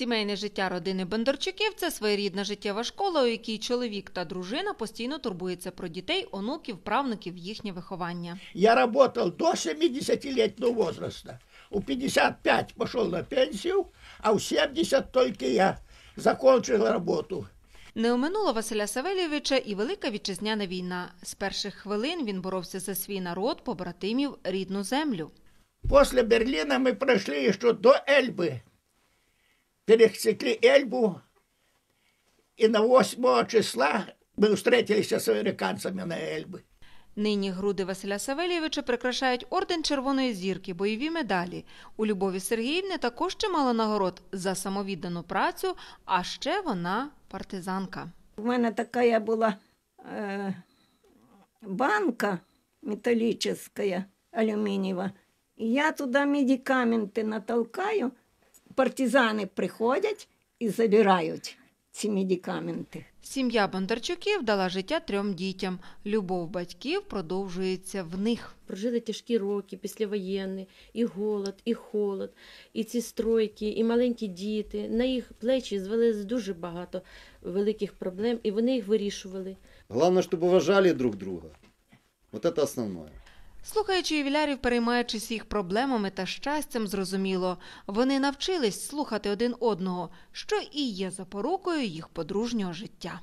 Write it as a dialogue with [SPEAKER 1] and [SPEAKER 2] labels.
[SPEAKER 1] Сімейне життя родини Бондарчуків – це своєрідна життєва школа, у якій чоловік та дружина постійно турбуються про дітей, онуків, правнуків, їхнє виховання.
[SPEAKER 2] Я работал до 70-летнего возраста. У 55 пошел на пенсию, а у 70 только я закончил работу.
[SPEAKER 1] Не оминула Василя Савельєвича і Велика Вітчизняна війна. З перших хвилин він боровся за свій народ, побратимів, рідну землю.
[SPEAKER 2] После Берлина мы прошли еще до Эльбы. Пересекли Эльбу, и на 8 числа мы встретились с американцами на Эльбе.
[SPEAKER 1] Нині груди Василя Савельєвича прикрашають орден Червоної зірки, бойові медалі. У Любові Сергіївни також чимало нагород за самовіддану працю, а ще вона партизанка.
[SPEAKER 3] У мене така була е, банка металлическая, алюмінієва. І я туди медикаменти натолкаю, партизани приходять і забирають ці медикаменти.
[SPEAKER 1] Сім'я Бондарчуків дала життя трьом дітям. Любов батьків продовжується в них.
[SPEAKER 4] Прожили тяжкі роки післявоєнні, і голод, і холод, і ці стройки, і маленькі діти. На їх плечі звалилось дуже багато великих проблем, і вони їх вирішували.
[SPEAKER 5] Главное, чтобы уважали друг друга. Вот это основное.
[SPEAKER 1] Слухаючи ювілярів, переймаючись їх проблемами та щастям, зрозуміло, вони навчились слухати один одного, що і є запорукою їх подружнього життя.